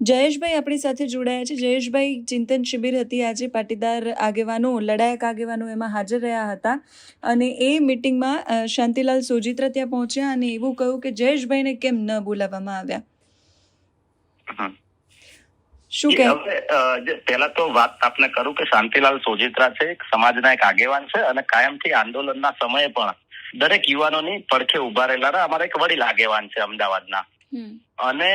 જયેશભાઈ આપણી સાથે જોડાયા છે. જયેશભાઈ ચિંતન શિબિર હતી આજે. પાટીદાર આગેવાનો લડાયક આગેવાનો એમાં હાજર રહ્યા હતા. અને એ મિટિંગમાં શાંતિલાલ સોજિત્રા ત્યાં પહોંચ્યા અને એવું કહ્યું કે જયેશભાઈને કેમ ન બોલાવવામાં આવ્યા. શું જે પહેલા તો વાત આપને કરું કે શાંતિલાલ સોજિત્રા છે એક સમાજના એક આગેવાન છે અને કાયમથી આંદોલનના સમયે પણ દરેક યુવાનોની પડખે ઊભા રહેલા અમારા એક વડીલ આગેવાન છે અમદાવાદના. અને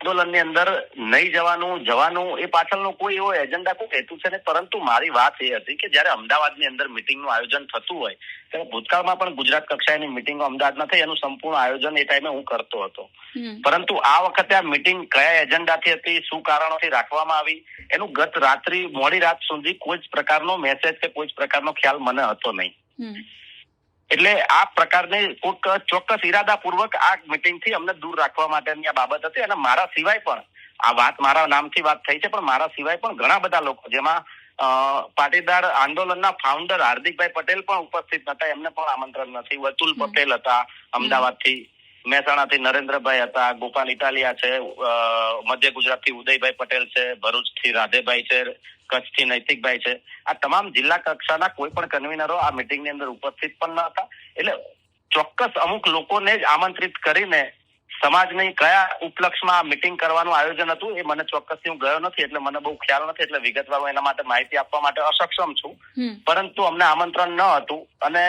આંદોલનની અંદર નહીં જવાનું જવાનું એ પાછળનો કોઈ એવો એજન્ડા કોઈ હેતુ છે ને પરંતુ મારી વાત એ હતી કે જ્યારે અમદાવાદની અંદર મિટિંગનું આયોજન થતું હોય ત્યારે ભૂતકાળમાં પણ ગુજરાત કક્ષાએની મિટિંગો અમદાવાદમાં થઈ. એનું સંપૂર્ણ આયોજન એ ટાઈમે હું કરતો હતો. પરંતુ આ વખતે આ મિટિંગ કયા એજન્ડાથી હતી શું કારણોથી રાખવામાં આવી એનું ગત રાત્રિ મોડી રાત સુધી કોઈ જ પ્રકારનો મેસેજ કે કોઈ જ પ્રકારનો ખ્યાલ મને હતો નહીં. એટલે આ પ્રકારની કોઈક ચોક્કસ ઈરાદાપૂર્વક આ મિટિંગથી અમને દૂર રાખવા માટેની આ બાબત હતી અને મારા સિવાય પણ આ વાત મારા નામથી વાત થઈ છે પણ મારા સિવાય પણ ઘણા બધા લોકો જેમાં પાટીદાર આંદોલનના ફાઉન્ડર હાર્દિકભાઈ પટેલ પણ ઉપસ્થિત હતા એમને પણ આમંત્રણ નથી. વતુલ પટેલ હતા અમદાવાદથી મહેસાણાથી નરેન્દ્રભાઈ હતા, ગોપાલ ઇટાલિયા છે મધ્ય ગુજરાતથી ઉદયભાઈ પટેલ છે, ભરૂચથી રાધેભાઈ છે, કચ્છથી નૈતિકભાઈ છે. આ તમામ જિલ્લા કક્ષાના કોઈ પણ કન્વીનરો આ મિટિંગની અંદર ઉપસ્થિત પણ ન હતા. એટલે ચોક્કસ અમુક લોકોને જ આમંત્રિત કરીને સમાજની કયા ઉપલક્ષમાં મિટિંગ કરવાનું આયોજન હતું એ મને ચોક્કસથી હું ગયો નથી એટલે મને બહુ ખ્યાલ નથી એટલે વિગતવાર હું એના માટે માહિતી આપવા માટે અસક્ષમ છું. પરંતુ અમને આમંત્રણ ન હતું અને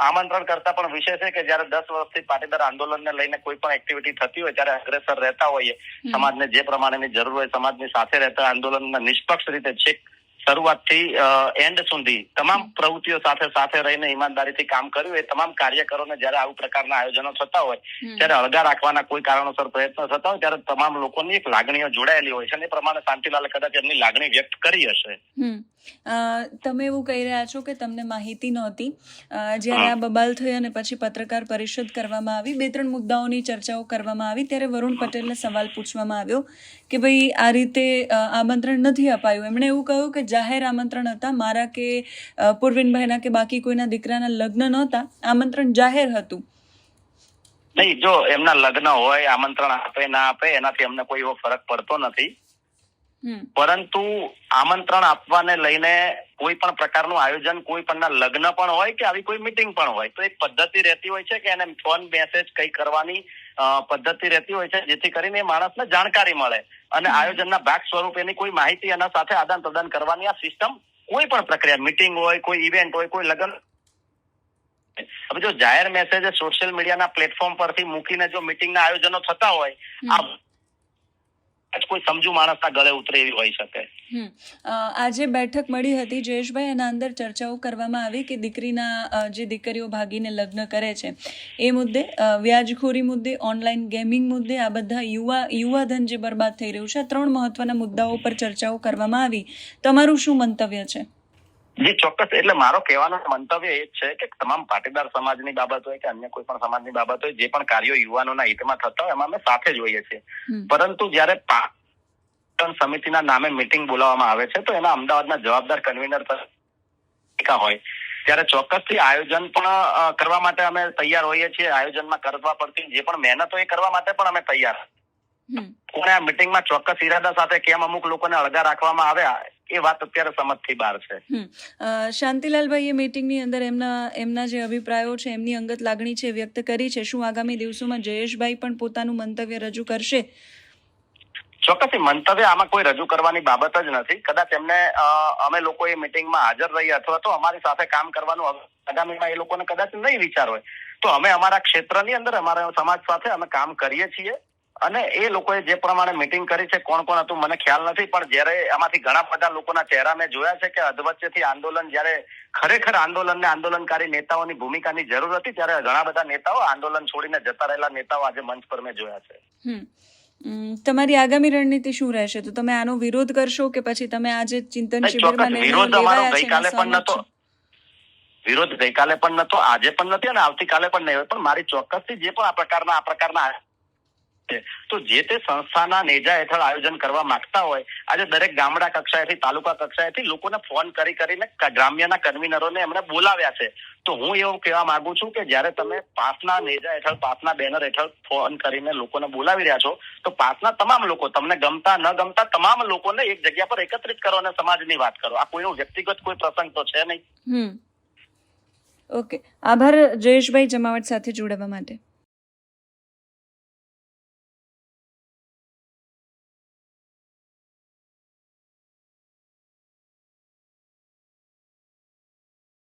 આમંત્રણ કરતા પણ વિષય છે કે જયારે દસ વર્ષથી પાટીદાર આંદોલનને લઈને કોઈ પણ એક્ટિવિટી થતી હોય ત્યારે અગ્રેસર રહેતા હોઈએ સમાજને જે પ્રમાણેની જરૂર હોય સમાજની સાથે રહેતા આંદોલનના નિષ્પક્ષ રીતે છેક શરૂઆતથી એન્ડ સુધી તમામ પ્રવૃત્તિઓ સાથે સાથે રહીને ઈમાનદારીથી કામ કર્યું. એ તમામ કાર્યકરોને જ્યારે આવું પ્રકારના આયોજનો થતા હોય ત્યારે અળગા રાખવાના કોઈ કારણોસર પ્રયત્નો થતા હોય ત્યારે તમામ લોકોની એક લાગણીઓ જોડાયેલી હોય છે અને એ પ્રમાણે શાંતિલાલ કદાચ એમની લાગણી વ્યક્ત કરી હશે. તમે એવું કહી રહ્યા છો કે તમને માહિતી નહોતી. જ્યારે આ બબાલ થઈ અને પછી પત્રકાર પરિષદ કરવામાં આવી બે ત્રણ મુદ્દાઓની ચર્ચાઓ કરવામાં આવી ત્યારે વરુણ પટેલને સવાલ પૂછવામાં આવ્યો કે ભાઈ આ રીતે આમંત્રણ નથી અપાયું. એમણે એવું કહ્યું કે જાહેર આમંત્રણ હતા. મારા કે પૂર્વિનભાઈના કે બાકી કોઈના દીકરાના લગ્ન નહોતા. આમંત્રણ જાહેર હતું. નહીં જો એમના લગ્ન હોય આમંત્રણ આપે ના આપે એનાથી અમને કોઈ એવો ફરક પડતો નથી. પરંતુ આમંત્રણ આપવાને લઈને કોઈ પણ પ્રકારનું આયોજન કોઈ પણ લગ્ન પણ હોય કે આવી કોઈ મિટિંગ પણ હોય તો એક પદ્ધતિ રહેતી હોય છે કે એને ફોન મેસેજ કઈ કરવાની પદ્ધતિ રહેતી હોય છે જેથી કરીને માણસને જાણકારી મળે. અને આયોજનના ભાગ સ્વરૂપેની કોઈ માહિતી એના સાથે આદાન પ્રદાન કરવાની આ સિસ્ટમ કોઈ પણ પ્રક્રિયા મિટિંગ હોય કોઈ ઇવેન્ટ હોય કોઈ લગ્ન હવે જો જાહેર મેસેજ સોશિયલ મીડિયાના પ્લેટફોર્મ પરથી મૂકીને જો મિટિંગના આયોજનો થતા હોય આ જ કોઈ સમજુ માણસના ગળે ઉતરે એવી હોઈ શકે. આજે બેઠક મળી હતી જયેશભાઈ, એના અંદર ચર્ચાઓ કરવામાં આવી કે દીકરીના જે દીકરીઓ ભાગીને લગ્ન કરે છે, એ મુદ્દે વ્યાજખોરી મુદ્દે, ઓનલાઈન ગેમિંગ મુદ્દે, આ બધા યુવા, યુવાધન જે બરબાદ થઈ રહ્યું છે ત્રણ મહત્વના મુદ્દાઓ પર ચર્ચાઓ કરવામાં આવી. તમારું શું મંતવ્ય છે? જી ચોક્કસ. એટલે મારો કહેવાનો મંતવ્ય એ છે કે તમામ પાટીદાર સમાજની બાબત હોય કે અન્ય કોઈ પણ સમાજની બાબત હોય જે પણ કાર્યો યુવાનોના હિતમાં થતા હોય એમાં અમે સાથે જ હોઈએ છીએ. પરંતુ જ્યારે પાટણ સમિતિના નામે મિટિંગ બોલાવવામાં આવે છે તો એના અમદાવાદના જવાબદાર કન્વીનર હોય. ત્યારે ચોક્કસથી આયોજન પણ કરવા માટે અમે તૈયાર હોઈએ છીએ. આયોજનમાં કરવા પડતી જે પણ મહેનત હોય એ કરવા માટે પણ અમે તૈયાર. કોને આ મિટિંગમાં ચોક્કસ ઈરાદા સાથે કેમ અમુક લોકોને અળગા રાખવામાં આવ્યા એ વાત અત્યારે સમજથી બહાર છે. શાંતિલાલભાઈએ મીટિંગની અંદર એમના એમના જે અભિપ્રાયો છે એમની અંગત લાગણી છે વ્યક્ત કરી છે. શું આગામી દિવસોમાં જયેશભાઈ પણ પોતાનું મંતવ્ય રજૂ કરશે? ચોક્કસ મંતવ્ય આમાં કોઈ રજૂ કરવાની બાબત જ નથી. કદાચ એમને અમે લોકો એ મિટિંગમાં હાજર રહીએ અથવા તો અમારી સાથે કામ કરવાનું આગામીમાં એ લોકોને કદાચ નહીં વિચાર હોય. તો અમે અમારા ક્ષેત્રની અંદર અમારા સમાજ સાથે અમે કામ કરીએ છીએ. અને એ લોકોએ જે પ્રમાણે મિટિંગ કરી છે કોણ કોણ હતું મને ખ્યાલ નથી પણ જ્યારે આમાંથી ઘણા બધા લોકોના ચહેરા મેં જોયા છે કે અધવચ્ચેથી આંદોલન જ્યારે ખરેખર આંદોલનને આંદોલનકારી નેતાઓની ભૂમિકાની જરૂર હતી ત્યારે ઘણા બધા નેતાઓ આંદોલન છોડીને જતા રહેલા નેતાઓ આજે મંચ પર મેં જોયા છે. તમારી આગામી રણનીતિ શું રહેશે? તો તમે આનો વિરોધ કરશો કે પછી તમે આજે ચિંતન શિબિરમાં વિરોધ અમારો ગઈકાલે પણ નતો? વિરોધ ગઈકાલે પણ નતો આજે પણ નથી અને આવતીકાલે પણ નહીં હોય. પણ મારી ચોક્કસથી જે પણ આ પ્રકારના છે. તો જે તે સંસ્થાના નેજા હેઠળ આયોજન કરવા માંગતા હોય, આજે દરેક ગામડા કક્ષાએથી, તાલુકા કક્ષાએથી લોકોને ફોન કરી કરીને ગ્રામ્યના કન્વીનરોને એમણે બોલાવ્યા છે. તો હું એવું કહેવા માંગુ છું કે જ્યારે તમે પાસના નેજા હેઠળ, પાસના બેનર હેઠળ ફોન કરીને લોકોને બોલાવી રહ્યા છો, તો પાસના તમામ લોકો, તમને ગમતા, ન ગમતા તમામ લોકોને એક જગ્યા પર એકત્રિત કરો અને સમાજની વાત કરો. આ કોઈનો વ્યક્તિગત કોઈ પ્રસંગ તો છે નહીં. ઓકે. આભાર જયેશભાઈ જમાવટ સાથે જોડાવા માટે.